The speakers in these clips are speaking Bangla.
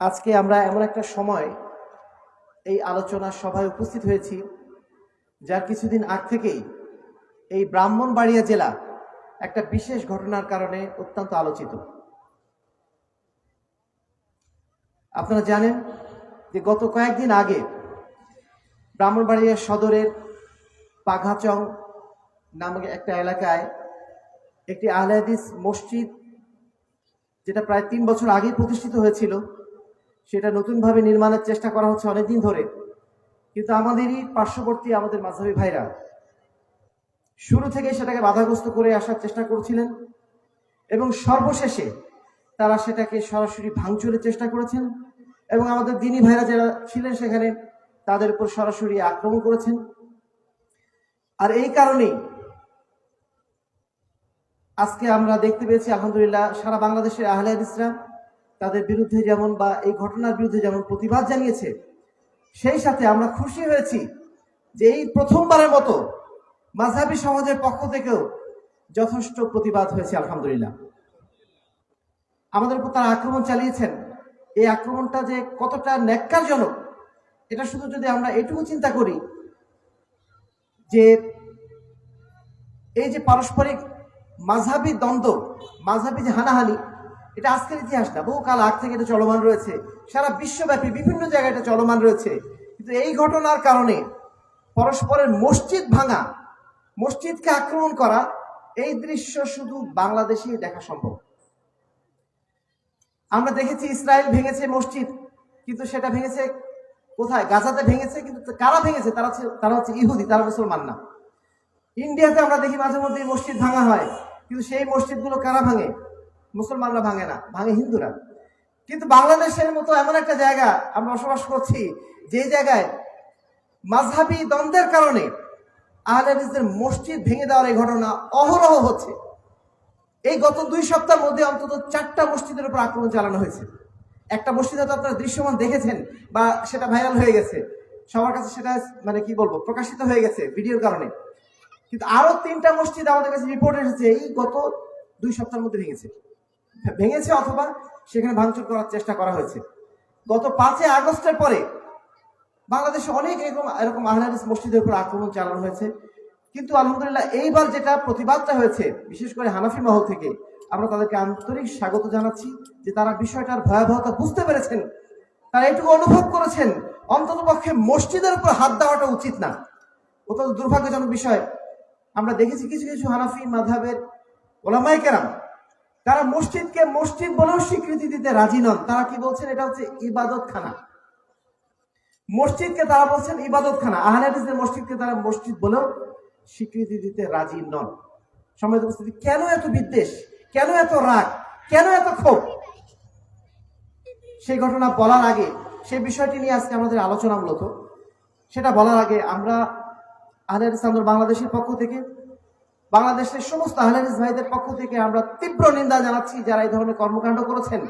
আজকে আমরা এমন একটা সময় এই আলোচনা সভায় উপস্থিত হয়েছি, যার কিছুদিন আগ থেকেই এই ব্রাহ্মণবাড়িয়া জেলা একটা বিশেষ ঘটনার কারণে অত্যন্ত আলোচিত। আপনারা জানেন যে গত কয়েকদিন আগে ব্রাহ্মণবাড়িয়া সদরের পাঘাচং নামক একটা এলাকায় একটি আহলাদিস মসজিদ, যেটা প্রায় তিন বছর আগেই প্রতিষ্ঠিত হয়েছিল সেটা নতুনভাবে নির্মাণের চেষ্টা করা হচ্ছে অনেকদিন ধরে। কিন্তু আমাদেরই পার্শ্ববর্তী আমাদের মাঝাবী ভাইরা শুরু থেকে সেটাকে বাধাগ্রস্ত করে আসার চেষ্টা করছিলেন এবং সর্বশেষে তারা সেটাকে সরাসরি ভাঙচুরের চেষ্টা করেছেন এবং আমাদের দিনী ভাইরা যারা ছিলেন সেখানে তাদের উপর সরাসরি আক্রমণ করেছেন। আর এই কারণেই আজকে আমরা দেখতে পেয়েছি, আলহামদুলিল্লাহ, সারা বাংলাদেশের আহলে হাদিসরা তাদের বিরুদ্ধে যেমন বা এই ঘটনার বিরুদ্ধে যেমন প্রতিবাদ জানিয়েছে, সেই সাথে আমরা খুশি হয়েছি যে এই প্রথমবারের মতো মাঝহাবি সমাজের পক্ষ থেকেও যথেষ্ট প্রতিবাদ হয়েছে, আলহামদুলিল্লাহ। আমাদের উপর তারা আক্রমণ চালিয়েছেন। এই আক্রমণটা যে কতটা ন্যাক্কারজনক, এটা শুধু যদি আমরা এটুকু চিন্তা করি যে এই যে পারস্পরিক মাঝহাবি দ্বন্দ্ব, মাঝহাবি যে হানাহানি এটা আজকের ইতিহাস না বহুকাল আগ থেকে এটা চলমান রয়েছে। সারা বিশ্বব্যাপী বিভিন্ন জায়গায় এটা চলমান রয়েছে। কিন্তু এই ঘটনার কারণে পরস্পরের মসজিদ ভাঙা, মসজিদকে আক্রমণ করা, এই দৃশ্য শুধু বাংলাদেশেই দেখা সম্ভব। আমরা দেখেছি ইসরায়েল ভেঙেছে মসজিদ, কিন্তু সেটা ভেঙেছে কোথায়? গাজাতে ভেঙেছে, কিন্তু কারা ভেঙেছে? তারা তারা হচ্ছে ইহুদি, তারা মুসলমান না। ইন্ডিয়াতে আমরা দেখি মাঝে মধ্যে মসজিদ ভাঙা হয়, কিন্তু সেই মসজিদগুলো কারা ভাঙে? মুসলমানরা ভাঙে না, ভাঙে হিন্দুরা। কিন্তু বাংলাদেশের মতো এমন একটা জায়গা আমরা বসবাস করছি, যে জায়গায় মাঝহাবি দ্বন্দ্বের কারণে আহলেদের মসজিদ ভেঙে দেওয়ার এই ঘটনা অহরহ হচ্ছে। এই গত দুই সপ্তাহের মধ্যে অন্তত চারটা মসজিদের উপর আক্রমণ চালানো হয়েছে। একটা মসজিদে তো আপনারা দৃশ্যমান দেখেছেন বা সেটা ভাইরাল হয়ে গেছে। সবার কাছে সেটা মানে কি বলব, প্রকাশিত হয়ে গেছে ভিডিওর কারণে। কিন্তু আরও তিনটা মসজিদ আমাদের কাছে রিপোর্ট এসেছে, এই গত দুই সপ্তাহের মধ্যে ভেঙেছে। ভেঙেছে অথবা সেখানে ভাঙচুর করার চেষ্টা করা হয়েছে। গত পাঁচই আগস্টের পরে বাংলাদেশে অনেক এরকম এরকম আহলাদিস মসজিদের উপর আক্রমণ চালানো হয়েছে। কিন্তু আলহামদুলিল্লাহ এইবার যেটা প্রতিবাদটা হয়েছে, বিশেষ করে হানাফি মহল থেকে, আমরা তাদেরকে আন্তরিক স্বাগত জানাচ্ছি যে তারা বিষয়টার ভয়াবহতা বুঝতে পেরেছেন, তারা এটুকু অনুভব করেছেন অন্তত পক্ষে মসজিদের উপর হাত দেওয়াটা উচিত না। অত্যন্ত দুর্ভাগ্যজনক বিষয়। আমরা দেখেছি কিছু কিছু হানাফি মাধাবের ওলামাই কেরাম তারা মসজিদকে মসজিদ বলেও স্বীকৃতি দিতে রাজি নন। তারা কি বলছেন? এটা হচ্ছে ইবাদত খানা মসজিদকে তারা বলছেন ইবাদত খানা আহলাদিসের মসজিদকে তারা মসজিদ বলেও স্বীকৃতি দিতে রাজি নন। সময় উপস্থিতি, কেন এত বিদ্বেষ? কেন এত রাগ? কেন এত ক্ষোভ? সেই ঘটনা বলার আগে, সেই বিষয়টি নিয়ে আজকে আমাদের আলোচনা মূলত সেটা বলার আগে আমরা আহলাদিস আন্দোলন বাংলাদেশের পক্ষ থেকে বাংলাদেশের সমস্ত আহলাদিস ভাইদের পক্ষ থেকে আমরা তীব্র নিন্দা জানাচ্ছি যারা এই ধরনের কর্মকাণ্ড করেছেন।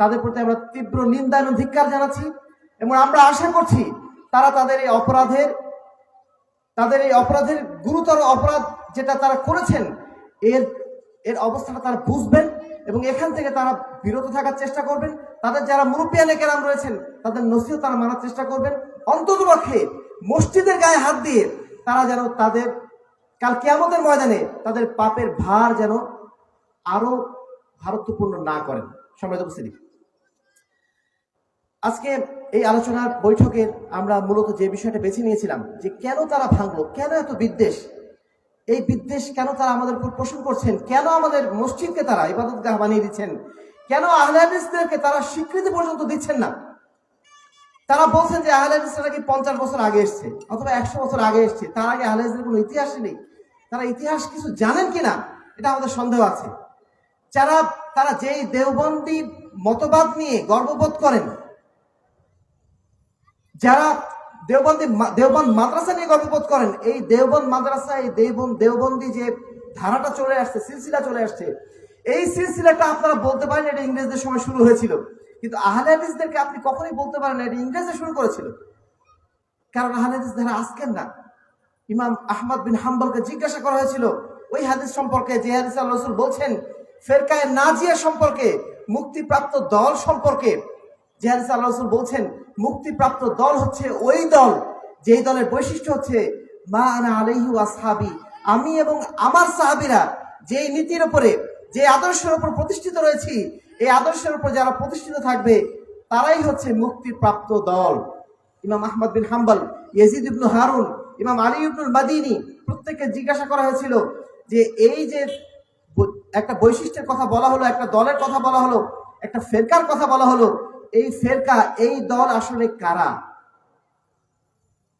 তাদের প্রতি আমরা তীব্র নিন্দা এবং ধিক্কার জানাচ্ছি এবং আমরা আশা করছি তারা তাদের এই অপরাধের, তাদের এই অপরাধের গুরুতর অপরাধ যেটা তারা করেছেন, এর এর অবস্থাটা তারা বুঝবেন এবং এখান থেকে তারা বিরত থাকার চেষ্টা করবেন। তাদের যারা মুরব্বিয়ানে কেরাম রয়েছেন, তাদের নসিও তারা মানার চেষ্টা করবেন। অন্তত পক্ষে মসজিদের গায়ে হাত দিয়ে তারা যেন তাদের কাল কেয়ামতের ময়দানে তাদের পাপের ভার যেন আরও ভারত্বপূর্ণ না করেন। সময় উপস্থিতি। আজকে এই আলোচনার বৈঠকের আমরা মূলত যে বিষয়টা বেছে নিয়েছিলাম, যে কেন তারা ভাঙলো, কেন এত বিদ্বেষ, এই বিদ্বেষ কেন তারা আমাদের উপর পোষণ করছেন, কেন আমাদের মসজিদকে তারা ইবাদত গাহ বানিয়ে দিচ্ছেন, কেন আহলাদিসদেরকে তারা স্বীকৃতি পর্যন্ত দিচ্ছেন না? তারা বলছেন যে আহলাদিসরা নাকি পঞ্চাশ বছর আগে এসছে, অথবা একশো বছর আগে এসছে, তার আগে আহলাদিসদের কোনো ইতিহাস নেই। তারা ইতিহাস কিছু জানেন কিনা, এটা আমাদের সন্দেহ আছে। যারা, তারা যেই দেওবন্দি মতবাদ নিয়ে গর্ববোধ করেন, যারা দেওবন্দি দেওবন্দ মাদ্রাসা নিয়ে গর্ববোধ করেন, এই দেওবন্দ মাদ্রাসা, এই দেওবন্দ দেওবন্দি যে ধারাটা চলে আসছে, সিলসিলা চলে আসছে, এই সিলসিলাটা আপনারা বলতে পারেন এটা ইংরেজদের সময় শুরু হয়েছিল। কিন্তু আহলে আপনি কখনোই বলতে পারেন এটা ইংরেজরা শুরু করেছিল। কারণ আহলে হাদিস ধারা আজকের না। ইমাম আহমদ বিন হাম্বলকে জিজ্ঞাসা করা হয়েছিল, ওই হাদিস সম্পর্কে, যে হাদিস আল্লাহ রসুল বলছেন, ফেরকায় নাজিয়া সম্পর্কে, মুক্তিপ্রাপ্ত দল সম্পর্কে, যে হাদিসে আল্লাহ রসুল বলছেন, মুক্তিপ্রাপ্ত দল হচ্ছে ওই দল, যেই দলের বৈশিষ্ট্য হচ্ছে, মা আনা আলাইহি আসহাবি, আমি এবং আমার সাহাবিরা, যেই নীতির ওপরে যে আদর্শের উপর প্রতিষ্ঠিত রয়েছি, এই আদর্শের উপর যারা প্রতিষ্ঠিত থাকবে, তারাই হচ্ছে মুক্তিপ্রাপ্ত দল। Imam Ahmad bin Hanbal, Yazid ibn Harun Imam Ali ইবনুল মাদিনী প্রত্যেককে জিজ্ঞাসা করা হয়েছিল যে এই যে একটা বৈশিষ্ট্যের কথা বলা হলো, একটা দলের কথা বলা হলো, একটা ফেরকার কথা বলা হলো, এই ফেরকা, এই দল আসলে কারা?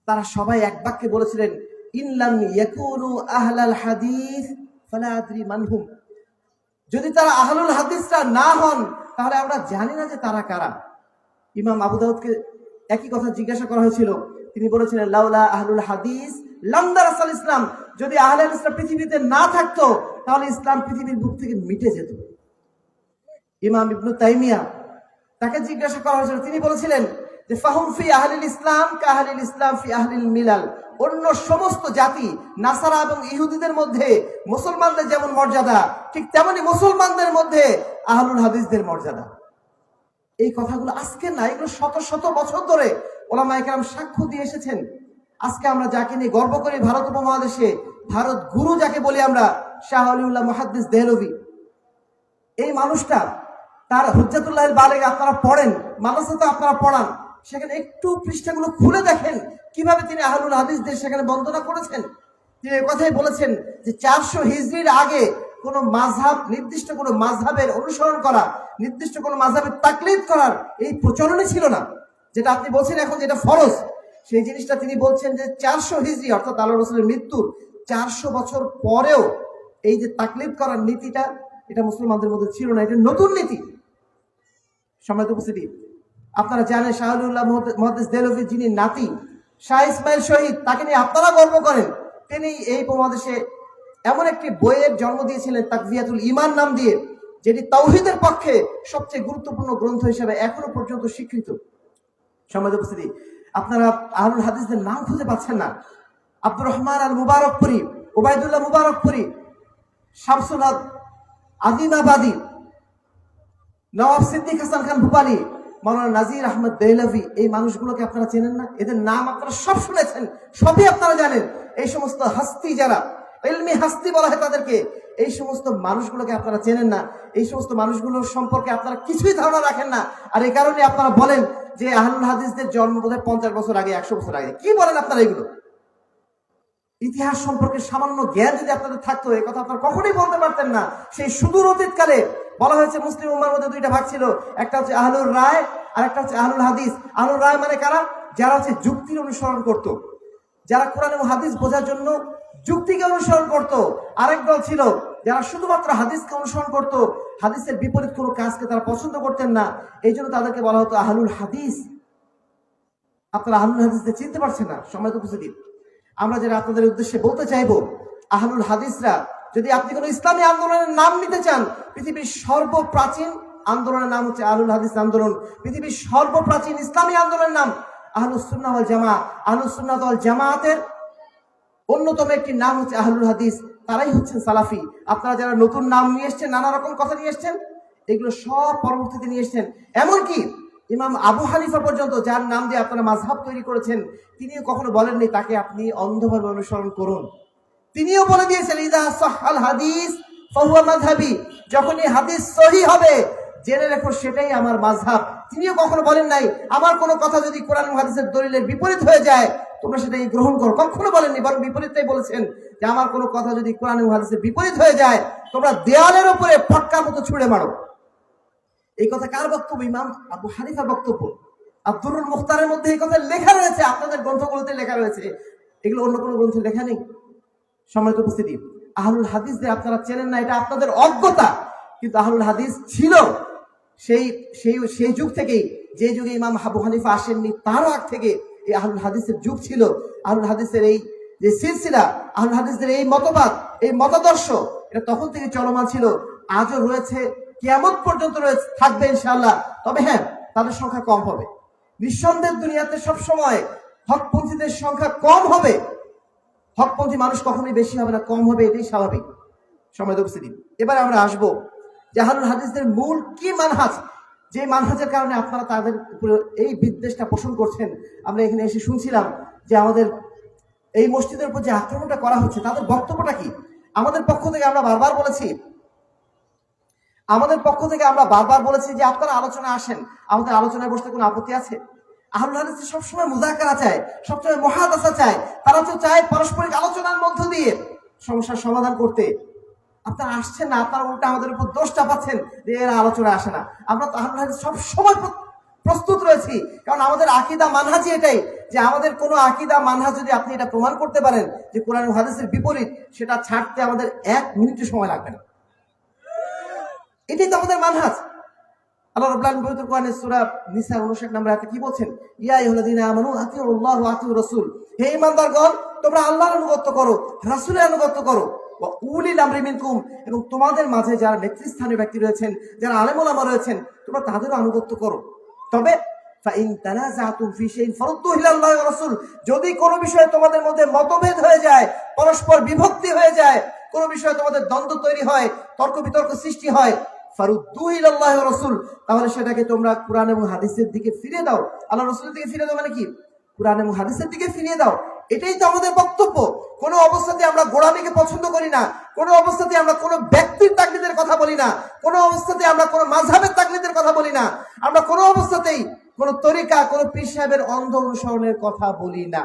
তারা সবাই এক বাক্যে বলেছিলেন, ইনলাম ইয়াকুনু আহলাল হাদিস মানহুম। যদি তারা আহলুল হাদিসরা না হন, তাহলে আমরা জানি না যে তারা কারা। ইমাম আবু দাউদকে একই কথা জিজ্ঞাসা করা হয়েছিল তিনি বলেছিলেন, লাউলা আহলুল হাদিস, লামদার আসাল ইসলাম, যদি আহলুল ইসলাম পৃথিবীতে না থাকতো, তাহলে ইসলাম পৃথিবীর বুক থেকে মিটে যেত। ইমাম ইবনু তাইমিয়া তাকে জিজ্ঞাসা করা হয়েছিল, তিনি বলেছিলেন যে, ফাহুম ফি আহলিল ইসলাম কাহলিল ইসলাম ফি আহলিল মিলাল। অন্য সমস্ত জাতি, নাসারা এবং ইহুদিদের মধ্যে মুসলমানদের যেমন মর্যাদা, ঠিক তেমনি মুসলমানদের মধ্যে আহলুল হাদিসদের মর্যাদা। এই কথাগুলো আজকে না, এগুলো শত শত বছর ধরে ওলামা একরাম সাক্ষ্য দিয়ে এসেছেন, আজকে আমরা যাকে নিয়ে গর্ব করি ভারত উপমহাদেশে, ভারত গুরু যাকে বলি আমরা, শাহ আলিউল্লাহ মহাদ্দিস দেহলভি। এই মানুষটা তার হুজ্জাতুল্লাহ বালেগ আপনারা পড়েন মাদ্রাসাতে আপনারা পড়ান, সেখানে একটু পৃষ্ঠাগুলো খুলে দেখেন, কীভাবে তিনি আহলুল হাদিসদের সেখানে বন্দনা করেছেন। তিনি কথাই বলেছেন যে চারশো হিজড়ির আগে কোন মাঝহাব নির্দিষ্ট কোনো মাঝহাবের অনুসরণ করা, নির্দিষ্ট কোনো মাঝহাবের তাকলিদ করার এই প্রচলনই ছিল না। যেটা আপনি বলছেন এখন যেটা ফরজ, সেই জিনিসটা তিনি বলছেন যে চারশো হিজড়ি অর্থাৎ আল্লাহ রসুলের মৃত্যুর চারশো বছর পরেও এই যে তাকলিফ করার নীতিটা, এটা মুসলমানদের মধ্যে ছিল না, এটা নতুন নীতি। সম্মানিত উপস্থিতি, আপনারা জানেন শাহুল্লাহ মহাদেশ দেলভি যিনি নাতি, শাহ ইসমাইল শহীদ, তাকে নিয়ে আপনারা গর্ব করেন। তিনি এই উপমহাদেশে এমন একটি বইয়ের জন্ম দিয়েছিলেন তাকভিয়াতুল ইমান নাম দিয়ে, যেটি তৌহিদের পক্ষে সবচেয়ে গুরুত্বপূর্ণ গ্রন্থ হিসেবে এখনও পর্যন্ত স্বীকৃত। সমাজ উপস্থিতি। আপনারা আহলুল হাদিসদের নাম খুঁজে পাচ্ছেন না। আব্দুর রহমান আল মুবারকপুরি, ওবায়দুল্লাহ মুবারকপুরি শামসুল হক আদিমাবাদী নবাব সিদ্দিক হাসান খান ভূপালি, মাওলানা নাজির আহমদ দেহলভি এই মানুষগুলোকে আপনারা চেনেন না? এদের নাম আপনারা সব শুনেছেন, সবই আপনারা জানেন। এই সমস্ত হাস্তি যারা, এলমি হাস্তি বলা হয় তাদেরকে, এই সমস্ত মানুষগুলোকে আপনারা চেনেন না। এই সমস্ত মানুষগুলোর সম্পর্কে আপনারা কিছুই ধারণা রাখেন না। আর এই কারণে আপনারা বলেন যে আহলুল হাদিসদের জন্ম বোধহয় পঞ্চাশ বছর আগে, একশো বছর আগে। কি বলেন আপনারা এগুলো? ইতিহাস সম্পর্কে সামান্য জ্ঞান যদি আপনাদের থাকতো এই কথা আপনারা কখনোই বলতে পারতেন না। সেই সুদূর অতীতকালে বলা হয়েছে, মুসলিম উম্মার মধ্যে দুইটা ভাগ ছিল। একটা হচ্ছে আহলুর রায়, আর একটা হচ্ছে আহলুল হাদিস। আহলুর রায় মানে কারা? যারা হচ্ছে যুক্তির অনুসরণ করত। যারা কোরআন হাদিস বোঝার জন্য যুক্তিকে অনুসরণ করত। আরেক দল ছিল যারা শুধুমাত্র হাদিসকে অনুসরণ করত, হাদিসের বিপরীত কোনো কাজকে তারা পছন্দ করতেন না এই জন্য তাদেরকে বলা হতো আহলুল হাদিস। আপনারা আহলুল হাদিসদের চিনতে পারছেন না, সময় উপস্থিতি আমরা যারা আপনাদের উদ্দেশ্যে বলতে চাইব, আহলুল হাদিসরা যদি আপনি কোনো ইসলামী আন্দোলনের নাম নিতে চান, পৃথিবীর সর্বপ্রাচীন আন্দোলনের নাম হচ্ছে আহলুল হাদিস আন্দোলন। পৃথিবীর সর্বপ্রাচীন ইসলামী আন্দোলনের নাম আহলুস সুন্নাহ ওয়াল জামা আহলুস সুন্নাহ ওয়াল জামাতের অন্যতম একটি নাম হচ্ছে আহলুল হাদিস। তারাই হচ্ছেন সালাফি। আপনারা যারা নতুন নাম নিয়ে এসছেন, নানা রকম কথা নিয়ে এসছেন, এগুলো সব পরবর্তীতে নিয়ে এসছেন। এমনকি ইমাম আবু হানিফা পর্যন্ত যার নাম দিয়ে আপনারা মাঝহাব তৈরি করেছেন, তিনিও কখনো বলেননি, তাকে আপনি অন্ধভাবে অনুসরণ করুন। তিনিও বলে দিয়েছেন, ইদা হাদিস মাযহাবি। যখন এই হাদিস সহি হবে, জেনে রেখো সেটাই আমার মাযহাব। তিনিও কখনো বলেন নাই, আমার কোনো কথা যদি কোরআন হাদিসের দলিলের বিপরীত হয়ে যায়, তোমরা সেটাই গ্রহণ করো। কখনো বলেননি, বরং বিপরীতটাই বলেছেন যে আমার কোনো কথা যদি কোরআন এবং হাদিসের বিপরীত হয়ে যায়, তোমরা দেওয়ালের উপরে ফটকার মতো ছুঁড়ে মারো। এই কথা কার বক্তব্য? ইমাম আবু হানিফা বক্তব্য। আব্দুরুল মুখতারের মধ্যে এই কথা লেখা রয়েছে, আপনাদের গ্রন্থগুলোতে লেখা রয়েছে। এগুলো অন্য কোনো গ্রন্থে লেখা নেই। সম্মানিত উপস্থিতি, আহলুল হাদিসদের আপনারা চেনেন না, এটা আপনাদের অজ্ঞতা। কিন্তু আহলুল হাদিস ছিল সেই সেই সেই যুগ থেকেই, যে যুগে ইমাম আবু হানিফা আসেননি তারও আগ থেকে এই আহলুল হাদিসের যুগ ছিল। আহলুল হাদিসের এই যে সিলসিলা আহলুল হাদিসদের এই মতবাদ, এই মতাদর্শ, এটা তখন থেকে চলমান ছিল। আজও রয়েছে কেমন পর্যন্ত রয়েছে, থাকবে ইনশাল্লাহ তবে হ্যাঁ তাদের সংখ্যা কম হবে। নিঃসন্দেহ দুনিয়াতে সব সময় হকপন্থীদের সংখ্যা কম হবে। হকপন্থী মানুষ কখনোই বেশি হবে না, কম হবে এটাই স্বাভাবিক। সময় উপস্থিতি এবার আমরা আসব জাহানুল হাদিসদের মূল কি মানহাজ? যে মানহাজের কারণে আপনারা তাদের উপরে এই বিদ্বেষটা পোষণ করছেন। আমরা এখানে এসে শুনছিলাম যে আমাদের এই মসজিদের উপর যে আক্রমণটা করা হচ্ছে, তাদের বক্তব্যটা কি? আমাদের পক্ষ থেকে আমরা বারবার বলেছি, আমাদের পক্ষ থেকে আমরা বারবার বলেছি যে আপনারা আলোচনা আসেন, আমাদের আলোচনায় বসতে কোনো আপত্তি আছে? আহলুল হাদিস সবসময় মুজাকারা চায়, সবসময় মহাদাসা চায়, তারা তো চায় পারস্পরিক আলোচনার মধ্য দিয়ে সমস্যার সমাধান করতে। আপনারা আসছেন না, আপনারা উল্টা আমাদের উপর দোষ চাপাচ্ছেন যে এরা আলোচনা আসে না। আমরা তো আহলুল হাদিস সবসময় প্রস্তুত রয়েছি, কারণ আমাদের আকিদা, মানহাজি এটাই যে আমাদের কোনো আকিদা, মানহাজ যদি আপনি এটা প্রমাণ করতে পারেন যে কোরআন হাদিসের বিপরীত, সেটা ছাড়তে আমাদের এক মিনিটের সময় লাগবে না। এটাই তো আমাদের মানহাজ। আল্লাহ রাব্বুল আলামিন পবিত্র কোরআনের সূরা নিসা 59 নম্বর আয়াতে কি বলছেন? আইয়ুহাল্লাযীনা আমানু আতিউল্লাহ ওয়া আতিউর রাসূল। হে তোমরা আল্লাহর করো করো। এবং তোমাদের মাঝে যারা নেতৃস্থানীয় ব্যক্তি রয়েছেন, যারা আলেম রয়েছেন, তোমরা তাদেরও আনুগত্য করো। তবে যদি কোনো বিষয়ে তোমাদের মধ্যে মতভেদ হয়ে যায়, পরস্পর বিভক্তি হয়ে যায়, কোনো বিষয়ে তোমাদের দ্বন্দ্ব তৈরি হয়, তর্ক বিতর্ক সৃষ্টি হয়, ফারুদ্দু ইলাল্লাহি ওয়া রাসূল, তাহলে সেটাকে তোমরা কোরআন এবং হাদিসের দিকে ফিরে দাও। আল্লাহ রাসূলের দিকে ফিরে দাও মানে কি? কোরআন এবং হাদিসের দিকে ফিরিয়ে দাও। এটাই তো আমাদের বক্তব্য। কোনো অবস্থাতে আমরা গোড়ামিকে পছন্দ করি না। কোনো অবস্থাতে আমরা কোনো ব্যক্তির তাকলিদের কথা বলি না। কোনো অবস্থাতে আমরা কোনো মাঝহাবের তাকলিদের কথা বলি না। আমরা কোনো অবস্থাতেই কোনো তরিকা, কোনো পীর সাহেবের অন্ধ অনুসরণের কথা বলি না।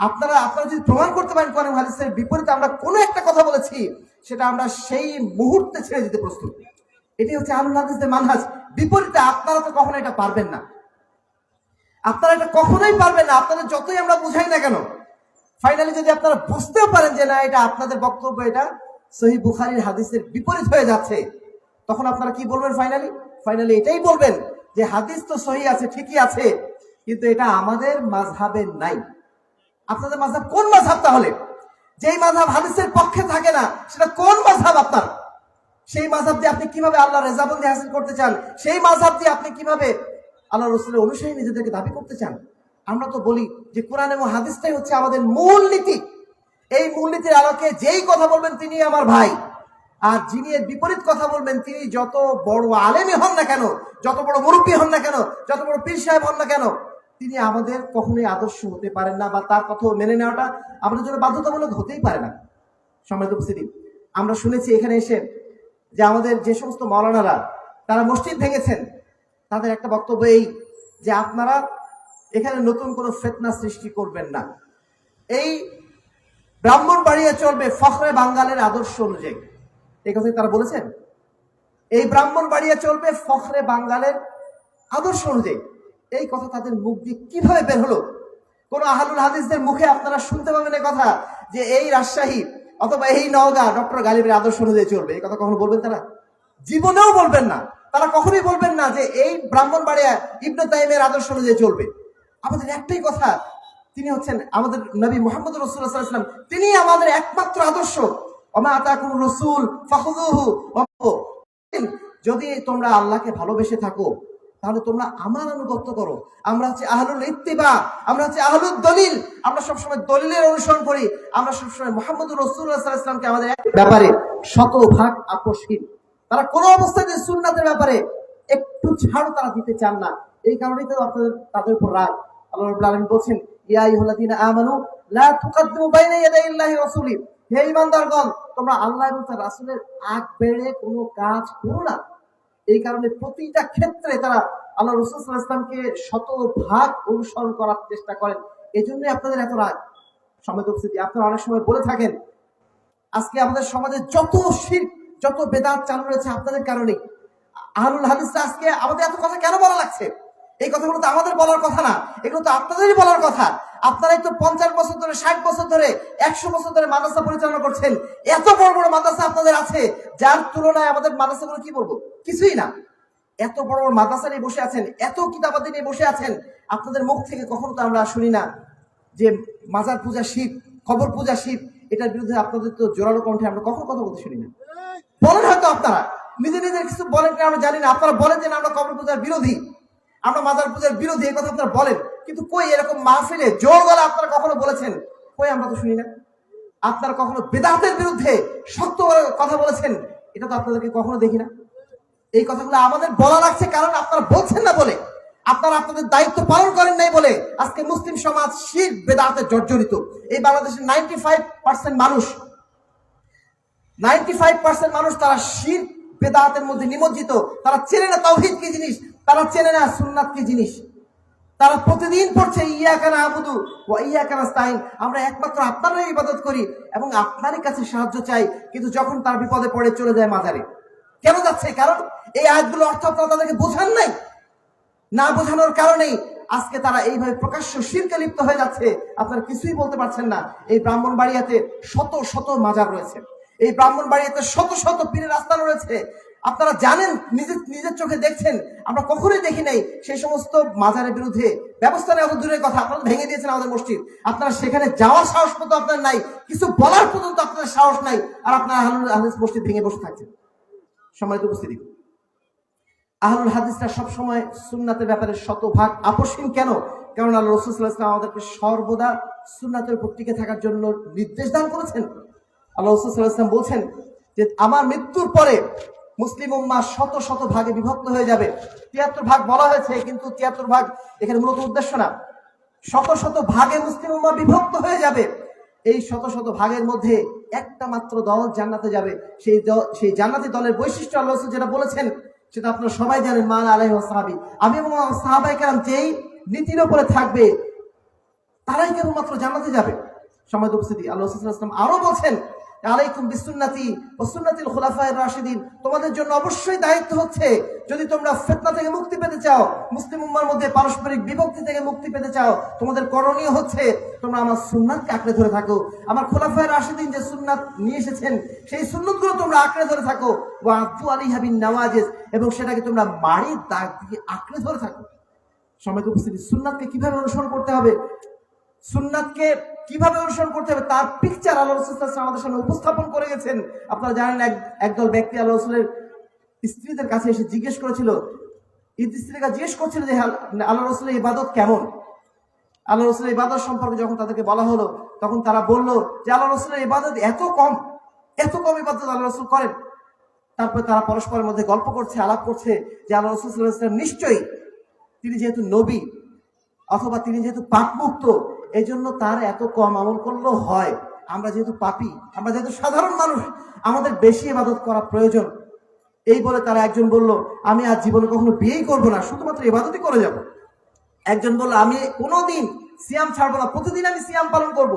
আপনারা আপনারা যদি প্রমাণ করতে পারেন কোরআন হাদিসের বিপরীতে আমরা কোনো একটা কথা বলেছি, সেটা আমরা সেই মুহূর্তে ছেড়ে দিতে প্রস্তুত। এটি হচ্ছে আলুল হাদিসের মানহাজ। বিপরীতে আপনারা তো কখনো এটা পারবেন না। আপনারা এটা কখনোই পারবেন না। আপনাদের যতই আমরা বুঝাই না কেন, ফাইনালি যদি আপনারা বুঝতেও পারেন যে না, এটা আপনাদের বক্তব্য, এটা সহি বুখারির হাদিসের বিপরীত হয়ে যাচ্ছে, তখন আপনারা কি বলবেন ফাইনালি? ফাইনালি এটাই বলবেন যে হাদিস তো সহি আছে, ঠিকই আছে, কিন্তু এটা আমাদের মাঝহাবে নাই। আপনাদের মাঝহাব কোন মাঝহাব তাহলে? যেই মাঝহাব হাদিসের পক্ষে থাকে না, সেটা কোন মাঝহাব আপনার? সেই মাঝহাব দিয়ে আপনি কীভাবে আল্লাহ রেজাবন্দি হাসিল করতে চান? সেই মাঝহাব দিয়ে আপনি কীভাবে আল্লাহ রসুলের অনুসারী নিজেদেরকে দাবি করতে চান? আমরা তো বলি যে কোরআন এবং হাদিসটাই হচ্ছে আমাদের মূল নীতি। এই মূলনীতির আলোকে যেই কথা বলবেন তিনি আমার ভাই। আর যিনি এর বিপরীত কথা বলবেন, তিনি যত বড় আলেমই হন না কেন, যত বড় মুরব্বী হন না কেন, যত বড় পীর সাহেব হন না কেন, তিনি আমাদের কখনোই আদর্শ হতে পারেন না বা তার কথা মেনে নেওয়াটা আমাদের জন্য বাধ্যতামূলক হতেই পারে না। সম্মানিত উপস্থিতি, আমরা শুনেছি এখানে এসে যে আমাদের যে সমস্ত মৌলানারা তারা মসজিদ ভেঙেছেন। তাদের একটা বক্তব্য এই যে আপনারা এখানে নতুন কোনো ফেতনা সৃষ্টি করবেন না। এই ব্রাহ্মণ বাড়িয়ে চলবে ফখরে বাঙ্গালের আদর্শ অনুযায়ী। এই কথাই তারা বলেছেন। এই ব্রাহ্মণ বাড়িয়া চলবে ফখরে বাঙ্গালের আদর্শ অনুযায়ী। এই কথা তাদের মুখ দিয়ে কীভাবে বের হলো? কোন আহালুল হাদিসদের মুখে আপনারা শুনতে পাবেন এই কথা যে এই রাজশাহী অথবা এই নওগাঁ ডক্টর গালিবের আদর্শ অনুযায়ী চলবে। এই কথা কখনো বলবেন তারা? জীবনেও বলবেন না। তারা কখনোই বলবেন না যে এই ব্রাহ্মণ বাড়িয়া ইবনে তাইমের আদর্শ অনুযায়ী চলবে। আমাদের একটাই কথা, তিনি হচ্ছেন আমাদের নবী মোহাম্মদ রসুল্লাহ সাল্লাম তিনি আমাদের একমাত্র আদর্শ। যদি তোমরা আল্লাহকে ভালোবেসে থাকো, তাহলে তোমরা আমার আনুগত্য করো। আমরা হচ্ছে আহলুল ইত্তিবা, আমরা হচ্ছে আহলুল দলিল। আমরা সবসময় দলিলের অনুসরণ করি। আমরা সবসময় মোহাম্মদ রসুল্লাহ সাল্লামকে আমাদের ব্যাপারে শতভাগ আপোষহীন। তারা কোনো অবস্থাতে সুন্নাতের ব্যাপারে। একটু ছাড়ও তারা দিতে চান না। এই কারণেই তো আপনাদের, তাদের উপর রাগ। আল্লাহ বলছেন, ইয়া আইয়ুহাল্লাযীনা আমানু, লা তুকাদ্দিমু বাইনা ইয়াদাইল্লাহি রাসূলি। হে ঈমানদারগণ তোমরা আল্লাহ এবং তার রাসূলের আগ বেড়ে কোনো কাজ করো না। এই কারণে প্রতিটা ক্ষেত্রে তারা আল্লাহ রসুল ইসলামকে শতভাগ অনুসরণ করার চেষ্টা করেন। এই জন্যই আপনাদের এত রাগ। সময় উপস্থিতি। আপনারা অনেক সময় বলে থাকেন, আজকে আমাদের সমাজে যত শির, যত বেদাত চালু রয়েছে আপনাদের কারণে। আহলুল হাদিসরা আজকে আমাদের এত কথা কেন বলা লাগছে? এই কথাগুলো তো আমাদের বলার কথা না। এগুলো তো আপনাদেরই বলার কথা। আপনারাই তো পঞ্চাশ বছর ধরে ষাট বছর ধরে একশো বছর ধরে মাদ্রাসা পরিচালনা করছেন। এত বড় বড় মাদ্রাসা আপনাদের আছে যার তুলনায় আমাদের মাদ্রাসাগুলো কি বলব? কিছুই না। এত বড় বড় মাদ্রাসা নিয়ে বসে আছেন এত কিতাবাদি নিয়ে বসে আছেন আপনাদের মুখ থেকে কখনো তো আমরা শুনি না যে মাজার পূজা শিব খবর পূজা শিব এটার বিরুদ্ধে আপনাদের তো জোরালো কণ্ঠে আমরা কখনো কথা বলতে শুনি না। বলেন হয়তো আপনারা। নিজে নিজের কিছু বলেন কিনা আমরা জানি না। আপনারা বলেন যে না, আমরা কবর পূজার বিরোধী। আমরা মাজার পূজার বিরোধী এই কথা আপনারা বলেন, কিন্তু কই এরকম মাহফিলে জোর গলা আপনারা কখনো বলেছেন? কই আমরা তো শুনি না। আপনারা কখনো বেদাতের বিরুদ্ধে করে কথা বলেছেন? এটা তো আপনাদেরকে কখনো দেখি না। এই কথাগুলো আমাদের বলা লাগছে কারণ আপনারা বলছেন না বলে। আপনারা আপনাদের দায়িত্ব পালন করেন নাই বলে আজকে মুসলিম সমাজ শির বেদাতে জর্জরিত। এই বাংলাদেশের নাইনটি ফাইভ পার্সেন্ট মানুষ নাইনটি ফাইভ পার্সেন্ট মানুষ তারা শির বেদাতের মধ্যে নিমজ্জিত। তারা চেনে না তৌহিদ কি জিনিস। তারা চেনে না সুন্নাত কি জিনিস। তারা প্রতিদিন পড়ছে ইয়া কানা আবুদু ও ইয়া কানা স্তাইন আমরা একমাত্র আপনারই ইবাদত করি এবং আপনারই কাছে সাহায্য চাই, কিন্তু যখন তার বিপদে পড়ে চলে যায় মাজারে। কেন যাচ্ছে কারণ? এই আয়াতগুলো অর্থ আপনারা তাদেরকে বোঝান নাই? না বোঝানোর কারণেই আজকে তারা এইভাবে প্রকাশ্য শিরকে লিপ্ত হয়ে যাচ্ছে, আপনারা কিছুই বলতে পারছেন না। এই ব্রাহ্মণবাড়িয়াতে শত শত মাজার রয়েছে। এই ব্রাহ্মণবাড়িয়াতে শত শত পীরের আস্থান রয়েছে। আপনারা জানেন নিজের নিজের চোখে দেখছেন, আমরা কখনোই দেখি নাই সেই সমস্ত মাজারের বিরুদ্ধে ব্যবস্থা নেওয়া তো দূরের কথা, আপনারা ভেঙে দিয়েছেন আমাদের মসজিদ। আপনারা সেখানে যাওয়ার সাহস পর্যন্ত আপনার নাই, কিছু বলার পর্যন্ত আপনার সাহস নাই, আর আপনারা আহলুল হাদিস মসজিদ ভেঙে বসে থাকছেন। সম্মানিত উপস্থিতি। আহলুল হাদিসরা সবসময় সুন্নাতের ব্যাপারে শতভাগ আপসীন কেন? কারণ আল্লাহ রসুল্লাহ ইসলাম আমাদেরকে সর্বদা সুন্নাতের উপর টিকে থাকার জন্য নির্দেশ দান করেছেন। আল্লাহ রসুল্লাহ ইসলাম বলছেন যে, আমার মৃত্যুর পরে মুসলিম উম্মা শত শত ভাগে বিভক্ত হয়ে যাবে। তিয়াত্তর ভাগ বলা হয়েছে, কিন্তু তিয়াত্তর ভাগ এখানে মূলত উদ্দেশ্য না। শত শত ভাগে মুসলিম উম্মা বিভক্ত হয়ে যাবে। এই শত শত ভাগের মধ্যে একটা মাত্র দল জান্নাতে যাবে। সেই দল, সেই জান্নাতি দলের বৈশিষ্ট্য আল্লাহ যেটা বলেছেন, সেটা আপনারা সবাই জানেন মান আলাইহ সাহাবি। আমি এবং সাহাবাই কেরাম যেই নীতির উপরে থাকবে, তারাই কেবলমাত্র জান্নাতে যাবে। সময় উপস্থিতি, আল্লাহ আরও বলছেন আলাইকুম বিসুন্নাতি ও সুন্নাতিল খোলাফায়ের রাশিদিন। তোমাদের জন্য অবশ্যই দায়িত্ব হচ্ছে, যদি তোমরা ফেতনা থেকে মুক্তি পেতে চাও, মুসলিম উম্মার মধ্যে পারস্পরিক বিভক্তি থেকে মুক্তি পেতে চাও, তোমাদের করণীয় হচ্ছে তোমরা আমার সুন্নাতকে আঁকড়ে ধরে থাকো। আমার খোলাফায়ের রাশিদিন যে সুন্নাত নিয়ে এসেছেন, সেই সুন্নতগুলো তোমরা আঁকড়ে ধরে থাকো। ও আব্দু আলী হাবিন নওয়াজেস এবং সেটাকে তোমরা বাড়ির দাগ দিয়ে আঁকড়ে ধরে থাকো। সময় উপস্থিতি সুন্নাতকে কীভাবে অনুসরণ করতে হবে? সুন্নাতকে কীভাবে অনুসরণ করতে হবে? তার পিকচার আল্লাহ রসুল আমাদের সামনে উপস্থাপন করে গেছেন। আপনারা জানেন এক, একদল ব্যক্তি আল্লাহ রসুলের স্ত্রীদের কাছে এসে জিজ্ঞেস করেছিল স্ত্রীরা জিজ্ঞেস করছিল যে আল্লাহ রসুলের ইবাদত কেমন? আল্লাহ রসুলের ইবাদত সম্পর্কে যখন তাদেরকে বলা হলো, তখন তারা বলল যে, আল্লাহ রসুলের ইবাদত এত কম এত কম ইবাদত আল্লাহ রসুল করেন। তারপরে তারা পরস্পরের মধ্যে গল্প করছে, আলাপ করছে যে, আল্লাহ রসুল নিশ্চয়ই তিনি যেহেতু নবী, অথবা তিনি যেহেতু পাপ মুক্ত এই জন্য তার এত কম আমল করলেও হয়। আমরা যেহেতু পাপি, আমরা যেহেতু সাধারণ মানুষ, আমাদের বেশি ইবাদত করা প্রয়োজন। এই বলে তারা একজন বলল, আমি আজ জীবনে কখনো বিয়েই করব না, শুধুমাত্র ইবাদতই করে যাব। একজন বলল, আমি কোনোদিন সিয়াম ছাড়বো না, প্রতিদিন আমি সিয়াম পালন করব।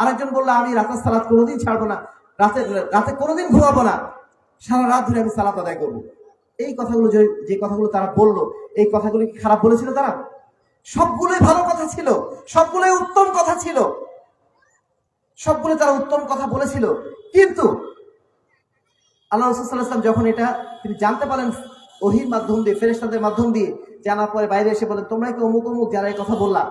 আরেকজন বলল, আমি রাতের সালাদ কোনোদিন ছাড়বো না, রাতে রাতে কোনোদিন ঘুমাবো না, সারা রাত ধরে আমি সালাত আদায় করব। এই কথাগুলো যে যে কথাগুলো তারা বলল, এই কথাগুলো কি খারাপ বলেছিল তারা? সবগুলোই ভালো কথা ছিল, সবগুলোই উত্তম কথা ছিল। সবগুলো তারা উত্তম কথা বলেছিল। কিন্তু আল্লাহ রসুল্লাহাম যখন এটা তিনি জানতে পারেন ওহির মাধ্যম দিয়ে ফেরেস্তাদের মাধ্যম দিয়ে, জানার পরে বাইরে এসে বলেন তোমরা কি অমুক অমুক যারা এই কথা বললা?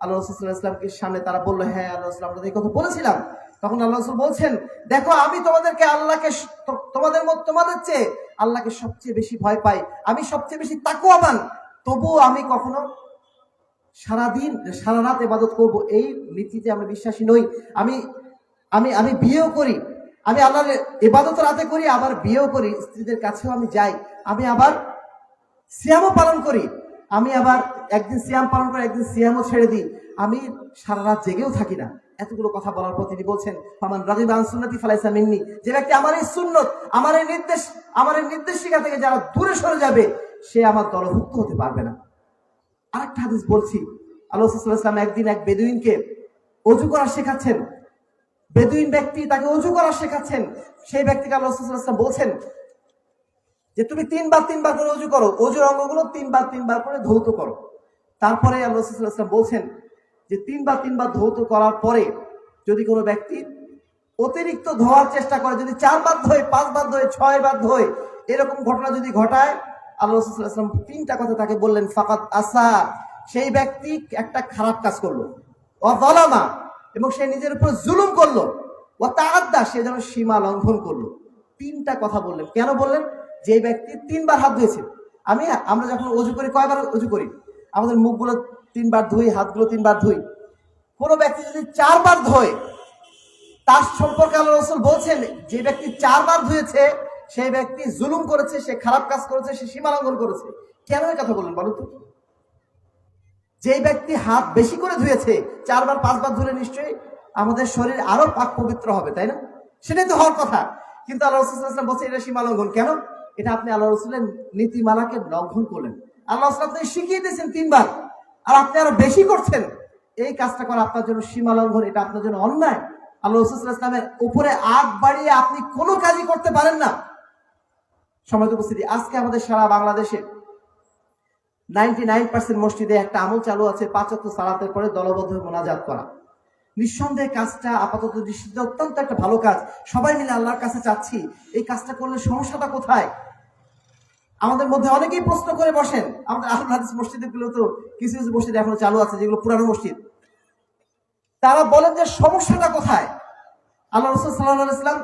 আল্লাহ রসুল্লাহ ইসলামকে সামনে তারা বলল হ্যাঁ আল্লাহ রসুল, আমরা এই কথা বলেছিলাম। তখন আল্লাহ রসুল বলছেন, দেখো, আমি তোমাদেরকে আল্লাহকে তোমাদের মত, তোমাদের চেয়ে আল্লাহকে সবচেয়ে বেশি ভয় পাই। আমি সবচেয়ে বেশি তাকুয়াবান তবুও আমি কখনো সারাদিন, সারা রাত ইবাদত করব, এই নীতিতে আমি বিশ্বাসী নই। আমি আমি আমি বিয়েও করি। আমি আল্লাহর এবাদত রাতে করি, আবার বিয়েও করি, স্ত্রীদের কাছেও আমি যাই। আমি আবার সিয়ামও পালন করি। আমি আবার একদিন সিয়াম পালন করে, একদিন সিয়ামও ছেড়ে দিই। আমি সারা রাত জেগেও থাকি না। এতগুলো কথা বলার পর তিনি বলছেন, ফামান রাজিব আন সুন্নতি ফালাইসা মিন্নি। যে ব্যক্তি আমার এই সুন্নত, আমার এই নির্দেশ, আমার এই নির্দেশিকা থেকে যারা দূরে সরে যাবে, সে আমার দলভুক্ত হতে পারবে না। আরেকটা হাদিস বলছি। আল্লাহ ইসলাম একদিন এক বেদুইনকে অজু করা শেখাচ্ছেন। বেদুইন ব্যক্তি তাকে অজু করা শেখাচ্ছেন। সেই ব্যক্তিকে আল্লাহ ইসলাম বলছেন যে, তুমি তিনবার তিনবার করে অজু করো। অজুর অঙ্গগুলো তিনবার তিনবার করে ধৌত করো। তারপরে আল্লাহ ইসলাম বলছেন যে, তিনবার তিনবার ধৌত করার পরে যদি কোনো ব্যক্তি অতিরিক্ত ধোয়ার চেষ্টা করে, যদি চারবার ধোয়, পাঁচবার ধোয়, ছয়বার ধোয়, এরকম ঘটনা যদি ঘটায় আল্লাহ রসুলাম তিনটা কথা তাকে বললেন ফাকাত আসা। সেই ব্যক্তি একটা খারাপ কাজ করল। অবলামা এবং সে নিজের উপর জুলুম করল। ও তাহাদ্দা সে যেন সীমা লঙ্ঘন করল। তিনটা কথা বললেন। কেন বললেন? যে ব্যক্তি তিনবার হাত ধুয়েছে। আমি, আমরা যখন অজু করি, কয়বার অজু করি? আমাদের মুখগুলো তিনবার ধুই, হাতগুলো তিনবার ধুই। কোনো ব্যক্তি যদি চারবার ধোয়, তার সম্পর্কে আল্লাহ রসুল বলছেন, যে ব্যক্তি চারবার ধুয়েছে সেই ব্যক্তি জুলুম করেছে, সে খারাপ কাজ করেছে, সে সীমালঙ্ঘন করেছে। কেন এই কথা বললেন বলো তো? যেই ব্যক্তি হাত বেশি করে ধুয়েছে, চারবার, পাঁচবার ধুলে নিশ্চয়ই আমাদের শরীর আরও পাক পবিত্র হবে, তাই না? সেটাই তো হওয়ার কথা। কিন্তু আল্লাহ রসুলাম বলছে, এটা সীমা লঙ্ঘন। কেন? এটা আপনি আল্লাহ রসুলের নীতিমালাকে লঙ্ঘন করলেন। আল্লাহ রসুল আপনি শিখিয়ে দিয়েছেন তিনবার। আর আপনি আরও বেশি করছেন। এই কাজটা করা আপনার জন্য সীমা লঙ্ঘন, এটা আপনার জন্য অন্যায়। আল্লাহ রসুল ইসলামের উপরে আগ বাড়িয়ে আপনি কোনো কাজই করতে পারেন না। সময় উপস্থিতি। আজকে আমাদের সারা বাংলাদেশে নাইনটি নাইন পার্সেন্ট মসজিদে একটা আমল চালু আছে পাঁচত্ব সালাতের পরে দলবদ্ধ মোনাজাত করা। নিঃসন্দেহে কাজটা আপাতত দৃষ্টিতে অত্যন্ত একটা ভালো কাজ। সবাই মিলে আল্লাহর কাছে চাচ্ছি, এই কাজটা করলে সমস্যাটা কোথায়? আমাদের মধ্যে অনেকেই প্রশ্ন করে বসেন। আমাদের আহল হাদিস মসজিদে গুলো তো কিছু কিছু মসজিদ এখনও চালু আছে, যেগুলো পুরানো মসজিদ। তারা বলেন যে সমস্যাটা কোথায়? আল্লাহ রসুল সাল্লাহ ইসলাম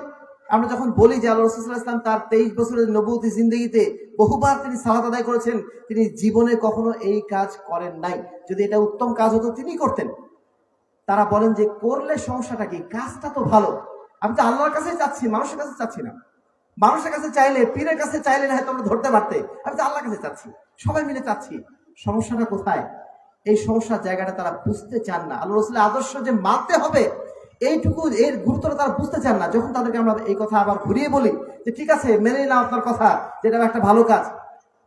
আমরা যখন বলি যে আল্লাহ রসুল ইসলাম তার তেইশ বছরের নবতী জিন্দগিতে বহুবার তিনি সালাত আদায় করেছেন, তিনি জীবনে কখনো এই কাজ করেন নাই। যদি এটা উত্তম কাজ হতো, তিনি করতেন। তারা বলেন যে, করলে সমস্যাটা কি? কাজটা তো ভালো। আমি তো আল্লাহর কাছে চাচ্ছি, মানুষের কাছে চাচ্ছি না। মানুষের কাছে চাইলে, পীরের কাছে চাইলে না হয়তো আমরা ধরতে পারতে। আমি তো আল্লাহর কাছে চাচ্ছি। সবাই মিলে চাচ্ছি। সমস্যাটা কোথায়? এই সমস্যার জায়গাটা তারা বুঝতে চান না। আল্লাহ রসুলের আদর্শ যে মানতে হবে এইটুকু এর গুরুত্বটা তারা বুঝতে চান না। যখন তাদেরকে আমরা এই কথা আবার ঘুরিয়ে বলি যে, ঠিক আছে, মেনে নিলাম আপনার কথা যেটা একটা ভালো কাজ।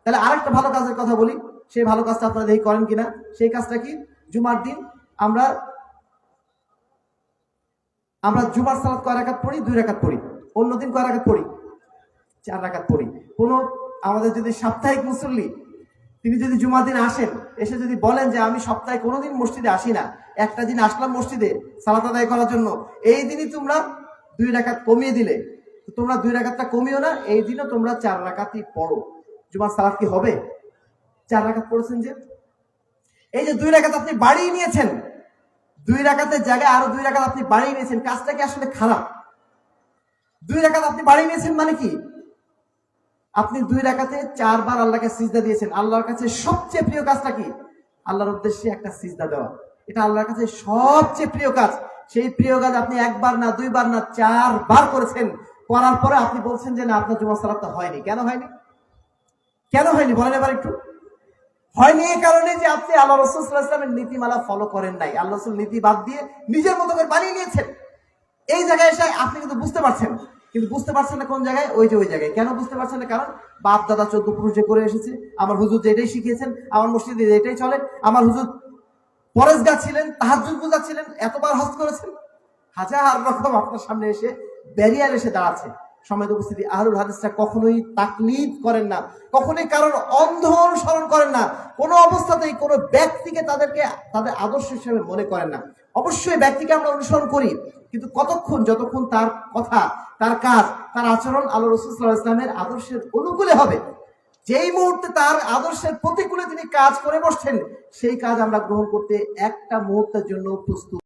তাহলে আরেকটা ভালো কাজের কথা বলি। সেই ভালো কাজটা আপনারা দেখি করেন কিনা। সেই কাজটা কি? জুমার দিন আমরা আমরা জুমার সালাত কয় রাকাত পড়ি? দুই রাকাত পড়ি। অন্যদিন কয় রাকাত পড়ি? চার রাকাত পড়ি। কোনো আমাদের যদি সাপ্তাহিক মুসল্লি তিনি যদি জুমার দিন আসেন, এসে যদি বলেন যে আমি সপ্তাহে কোনোদিন মসজিদে আসি না, একটা দিন আসলাম মসজিদে সালাত আদায় করার জন্য, এই দিনই তোমরা দুই রাকাত কমিয়ে দিলে। তোমরা দুই রাকাতটা কমিও না, এই দিনও তোমরা চার রাকাতই পড়ো। জুমার সালাত কি হবে? চার রাকাত পড়েছেন যে? এই যে দুই রাকাত আপনি বাড়িয়ে নিয়েছেন, দুই রাকাতের জায়গায় আরও দুই রাকাত আপনি বাড়িয়ে নিয়েছেন, কাজটা কি আসলে খারাপ? দুই রাকাত আপনি বাড়িয়ে নিয়েছেন মানে কি? আপনি দুই রাকাতে চারবার আল্লাহকে সিজদা দিয়েছেন। আল্লাহর কাছে সবচেয়ে প্রিয় কাজটা কি? আল্লাহর উদ্দেশ্যে একটা সিজদা দেওয়া। এটা আল্লাহর কাছে সবচেয়ে প্রিয় কাজ। সেই প্রিয় কাজ আপনি একবার না, দুইবার না, চারবার করেছেন। করার পরে আপনি বলছেন যে, না, আপনার জমা সালাতটা হয়নি। কেন হয়নি? কেন হয়নি? বলেন এবার একটু। হয়নি এই কারণে যে আপনি আল্লাহ রসুল ইসলামের নীতিমালা ফলো করেন নাই। আল্লাহ রসুল নীতি বাদ দিয়ে নিজের মতো করে বানিয়ে নিয়েছেন। এই জায়গায় এসে আপনি কিন্তু বুঝতে পারছেন কিন্তু বুঝতে পারছেন না কোন জায়গায়? ওই যে ওই জায়গায়। কেন বুঝতে পারছেন না? কারণ বাপ, দাদা চোদ্দ পুরুষ যে করে এসেছে, আমার হুজুর যেটাই শিখিয়েছেন, আমার মসজিদে যেটাই চলে, আমার হুজুর পরেশগা ছিলেন তাহাজুদ পূজা ছিলেন, এতবার হজ করেছেন। হাজার রকম আপনার সামনে এসে ব্যারিয়ার এসে দাঁড়াচ্ছে। সময় উপস্থিতি আহরুল হাদিসরা কখনোই তাকলিদ করেন না। কখনোই কারোর অন্ধ অনুসরণ করেন না। কোনো অবস্থাতেই কোনো ব্যক্তিকে তাদেরকে, তাদের আদর্শ হিসেবে মনে করেন না। অবশ্যই ব্যক্তিকে আমরা অনুসরণ করি। কিন্তু কতক্ষণ, যতক্ষণ তার কথা, তার কাজ, তার আচরণ আল্লাহ রসুল্লাহ ইসলামের আদর্শের অনুকূলে হবে। যেই মুহূর্তে তার আদর্শের প্রতিকূলে তিনি কাজ করে বসছেন, সেই কাজ আমরা গ্রহণ করতে একটা মুহূর্তের জন্য প্রস্তুত।